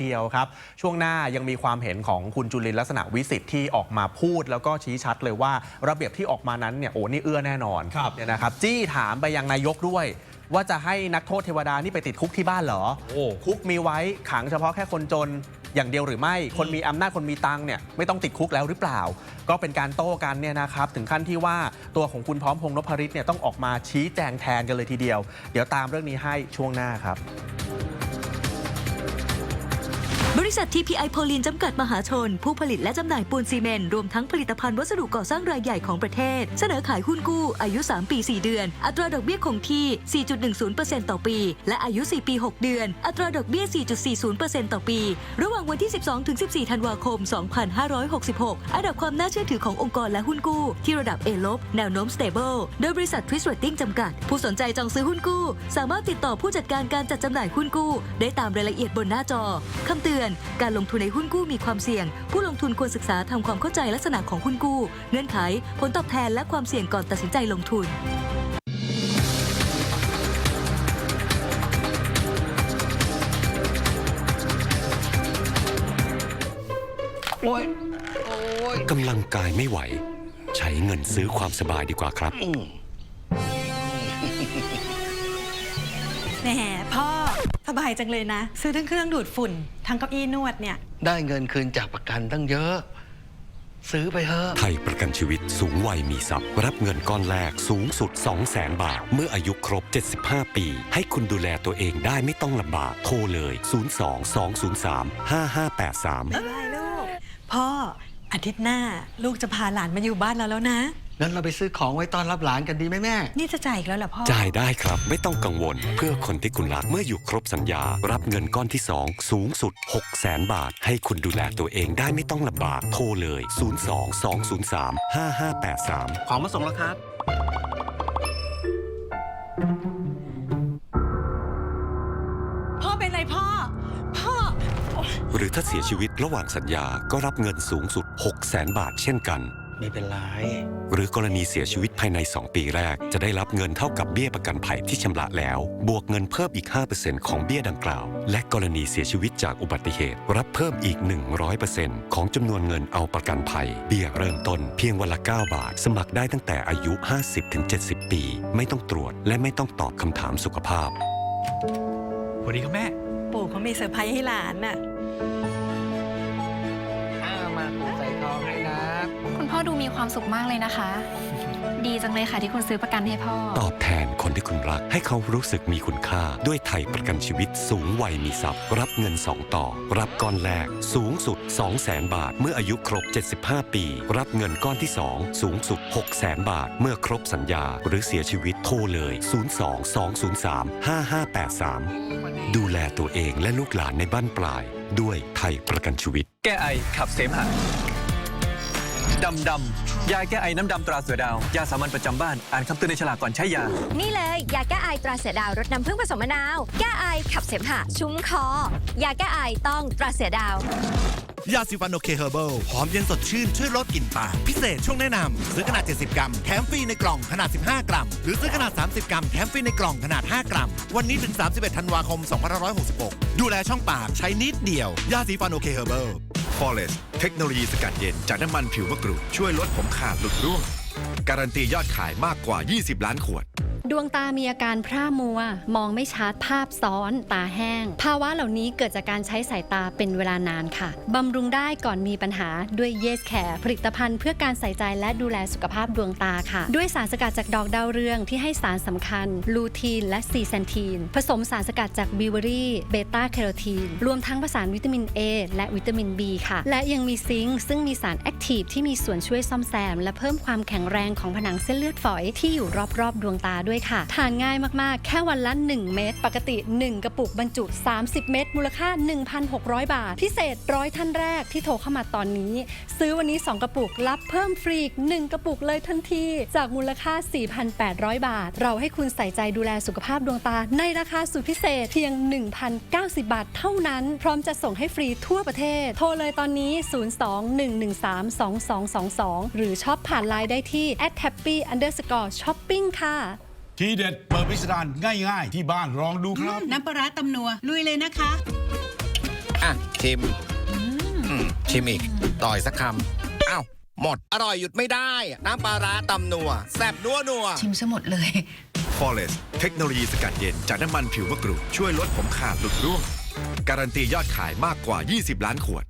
เดียวครับ ช่วงหน้ายังมีความเห็นของคุณจุลินลักษณะวิสิทธิ์ที่ออกมาพูด แล้วก็ชี้ชัดเลยว่าระเบียบที่ออกมานั้นเนี่ยโอ้นี่เอื้อแน่นอนครับเนี่ยนะครับจี้ถามไปยังนายกด้วยว่าจะให้นักโทษเทวดานี่ไปติดคุกที่บ้านเหรอโอ้คุกมีไว้ขังเฉพาะแค่คนจนอย่างเดียวหรือไม่ คนมีอำนาจคนมีตังค์เนี่ยไม่ต้องติดคุกแล้วหรือเปล่า ก็เป็นการโต้กันเนี่ยนะครับถึงขั้นที่ว่าตัวของคุณพร้อมพงษ์นพริตเนี่ยต้องออกมาชี้แจงแทนกันเลยทีเดียว เดี๋ยวตามเรื่องนี้ให้ช่วงหน้าครับ บริษัท TPI โพลินจำกัดมหาชน ผู้ผลิตและจำหน่ายปูนซีเมนต์รวมทั้งผลิตภัณฑ์วัสดุก่อสร้างรายใหญ่ของประเทศ เสนอขายหุ้นกู้ อายุ 3 ปี 4 เดือน อัตราดอกเบี้ยคงที่ 4.10%ต่อปี และอายุ 4 ปี 6 เดือน อัตราดอกเบี้ย 4.40%ต่อปี ระหว่างวันที่ 12 ถึง 14 ธันวาคม 2566 อันดับความน่าเชื่อถือขององค์กรและหุ้นกู้ ที่ระดับ A ลบแนวโน้ม stable โดยบริษัท Twist Rating จำกัด ผู้สนใจจองซื้อหุ้นกู้ สามารถติดต่อผู้จัดการการจัดจำหน่ายหุ้นกู้ ได้ตามรายละเอียดบนหน้าจอคำเตือนการลงทุนในหุ้นกู้มีความเสี่ยง ผู้ลงทุนควรศึกษาทำความเข้าใจลักษณะของหุ้นกู้ เงื่อนไข ผลตอบแทนและความเสี่ยงก่อนตัดสินใจลงทุนโอ้ยโอ้ยกำลังกายไม่ไหว ใช้เงินซื้อความสบายดีกว่าครับ แหมพ่อ สบายจังเลยนะ ซื้อทั้งเครื่องดูดฝุ่น ทั้งเก้าอี้นวดเนี่ย ได้เงินคืนจากประกันตั้งเยอะ ซื้อไปเถอะ ไทยประกันชีวิตสูงวัยมีทรัพย์ รับเงินก้อนแรกสูงสุด 2 0 0แสนบาท เมื่ออายุครบ 75 ปี ให้คุณดูแลตัวเองได้ไม่ต้องลำบาก โทรเลย 02 203 5583บ๊ายบายลูก พ่ออาทิตย์หน้าลูกจะพาหลานมาอยู่บ้านเราแล้วนะ งั้นเราไปซื้อของไว้ต้อนรับหลานกันดีไหมแม่ นี่จะจ่ายอีกแล้วเหรอพ่อ จ่ายได้ครับไม่ต้องกังวล เพื่อคนที่คุณรักเมื่ออยู่ครบสัญญา รับเงินก้อนที่ 2 สูงสุด 6 0แสนบาท ให้คุณดูแลตัวเองได้ไม่ต้องลำบากโทรเลย 02 203 5583 ของมาส่งแล้วครับ พ่อเป็นไรพ่อ พ่อ หรือถ้าเสียชีวิตระหว่างสัญญาก็รับเงินสูงสุด 6 0แสนบาทเช่นกัน ไม่เป็นไร หรือกรณีเสียชีวิตภายใน 2 ปีแรก จะได้รับเงินเท่ากับเบี้ยประกันภัยที่ชำระแล้ว บวกเงินเพิ่มอีก 5%ของเบี้ยดังกล่าว และกรณีเสียชีวิตจากอุบัติเหตุ รับเพิ่มอีก 100%ของจำนวนเงินเอาประกันภัย เบี้ยเริ่มต้นเพียงวันละ 9 บาท สมัครได้ตั้งแต่อายุ 50-70 ปี ไม่ต้องตรวจและไม่ต้องตอบคำถามสุขภาพสวัสดีครับแม่ ปู่เขามีเซอร์ไพรส์ให้หลานน่ะ ดูมีความสุขมากเลยนะคะ ดีจังเลยค่ะที่คุณซื้อประกันให้พ่อ ตอบแทนคนที่คุณรักให้เขารู้สึกมีคุณค่า ด้วยไทยประกันชีวิตสูงวัยมีทรัพย์ รับเงิน 2 ต่อ รับก้อนแรก สูงสุด 2 0 0แสนบาท เมื่ออายุครบ 75 ปี รับเงินก้อนที่ 2 สูงสุด 6 0แสนบาท เมื่อครบสัญญา หรือเสียชีวิตโทรเลย 02 203 5583 ดูแลตัวเองและลูกหลานในบ้านปลาย ด้วยไทยประกันชีวิต แก้ไอขับเสมหะ ดำดำยาแก้ไอน้ำดำตราเสือดาว ยาสามัญประจำบ้าน อ่านคำเตือนในฉลากก่อนใช้ยา นี่เลยยาแก้ไอตราเสือดาวรสน้ำผึ้งผสมมะนาว แก้ไอขับเสมหะชุ่มคอ ยาแก้ไอต้องตราเสือดาว ยาสีฟันโอเคเฮอร์เบิลหอมเย็นสดชื่น ช่วยลดกลิ่นปากพิเศษช่วงแนะนำซื้อขนาด 70 กรัม แถมฟรีในกล่องขนาด 15 กรัม หรือซื้อขนาด 30 กรัม แถมฟรีในกล่องขนาด 5 กรัม วันนี้ถึง 31 ธันวาคม 2566 ดูแลช่องปากใช้นิดเดียว ยาสีฟันโอเคเฮอร์เบิล Forest เทคโนโลยีสกัดเย็นจากน้ำมันผิวมะกรูด ช่วยลดผมขาดหลุดร่วง การันตียอดขายมากกว่า 20 ล้านขวด ดวงตามีอาการพร่ามัว มองไม่ชัดภาพซ้อน ตาแห้ง ภาวะเหล่านี้เกิดจากการใช้สายตาเป็นเวลานานค่ะบำรุงได้ก่อนมีปัญหาด้วย Yes Care ผลิตภัณฑ์เพื่อการใส่ใจและดูแลสุขภาพดวงตาค่ะ ด้วยสารสกัดจากดอกดาวเรืองที่ให้สารสำคัญ ลูทีน และซีแซนทีน ผสมสารสกัดจากบิวเบอรี่เบต้าแคโรทีน รวมทั้งผสานวิตามิน A และวิตามิน B ค่ะ และยังมีซิงค์ซึ่งมีสารแอคทีฟที่มีส่วนช่วยซ่อมแซม และเพิ่มความแข็งแรงของผนังเส้นเลือดฝอยที่อยู่รอบๆ ดวงตาด้วยค่ะ ทานง่ายมากๆ แค่วันละ 1 เม็ดปกติ 1 กระปุกบรรจุ 30 เม็ดมูลค่า 1,600 บาท พิเศษร้อยท่านแรกที่โทรเข้ามาตอนนี้ ซื้อวันนี้ 2 กระปุกรับเพิ่มฟรีอีก1กระปุกเลยทันที จากมูลค่า 4,800 บาท เราให้คุณใส่ใจดูแลสุขภาพดวงตา ในราคาสุดพิเศษเพียง 1,090 บาท เท่านั้น พร้อมจะส่งให้ฟรีทั่วประเทศ โทรเลยตอนนี้ 02-113-2222 หรือช็อปผ่านไลน์ได้ที่ @happy underscore shopping ค่ะ ทีเด็ดเปิดพิสดารง่ายๆ ที่บ้านลองดูครับ น้ำปลาร้าตำนัว ลุยเลยนะคะ อะชิมอืมชิมอีก ต่อยสักคำอ้าวหมด อร่อยหยุดไม่ได้ น้ำปลาร้าตำนัว แซ่บนัวนัว ชิมซะหมดเลย Forest เทคโนโลยีสกัดเย็นจากน้ำมันผิวมะกรูดช่วยลดผมขาดหลุดร่วง การันตียอดขายมากกว่า 20 ล้านขวด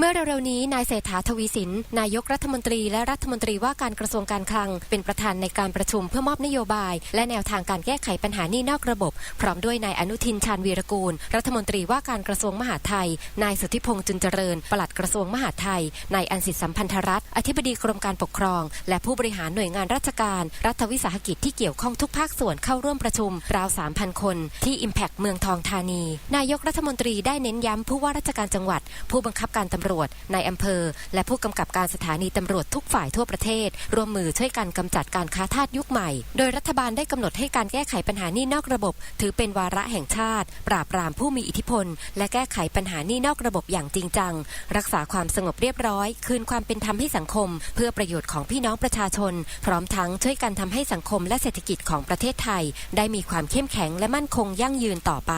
เมื่อเร็วๆนี้นายเศรษฐาทวีสิน นายกรัฐมนตรีและรัฐมนตรีว่าการกระทรวงการคลัง เป็นประธานในการประชุมเพื่อมอบนโยบาย และแนวทางการแก้ไขปัญหาหนี้นอกระบบ พร้อมด้วยนายอนุทินชาญวีรกูล รัฐมนตรีว่าการกระทรวงมหาดไทย นายสุทธิพงษ์จุนเจริญ ปลัดกระทรวงมหาดไทย นายอันสิทธิสัมพันธรัฐ อธิบดีกรมการปกครอง และผู้บริหารหน่วยงานราชการ รัฐวิสาหกิจที่เกี่ยวข้องทุกภาคส่วนเข้าร่วมประชุมราว3,000 คนที่ Impact เมืองทองธานี นายกรัฐมนตรีได้เน้นย้ำผู้ว่าราชการจังหวัด ผู้บังคับการตำรวจนายอำเภอ และผู้กำกับการสถานีตำรวจทุกฝ่ายทั่วประเทศ ร่วมมือช่วยกันกำจัดการค้าทาสยุคใหม่ โดยรัฐบาลได้กำหนดให้การแก้ไขปัญหานี้นอกระบบ ถือเป็นวาระแห่งชาติ ปราบปรามผู้มีอิทธิพล และแก้ไขปัญหานี้นอกระบบอย่างจริงจัง รักษาความสงบเรียบร้อย คืนความเป็นธรรมให้สังคม เพื่อประโยชน์ของพี่น้องประชาชน พร้อมทั้งช่วยกันทำให้สังคมและเศรษฐกิจของประเทศไทย ได้มีความเข้มแข็งและมั่นคงยั่งยืนต่อไป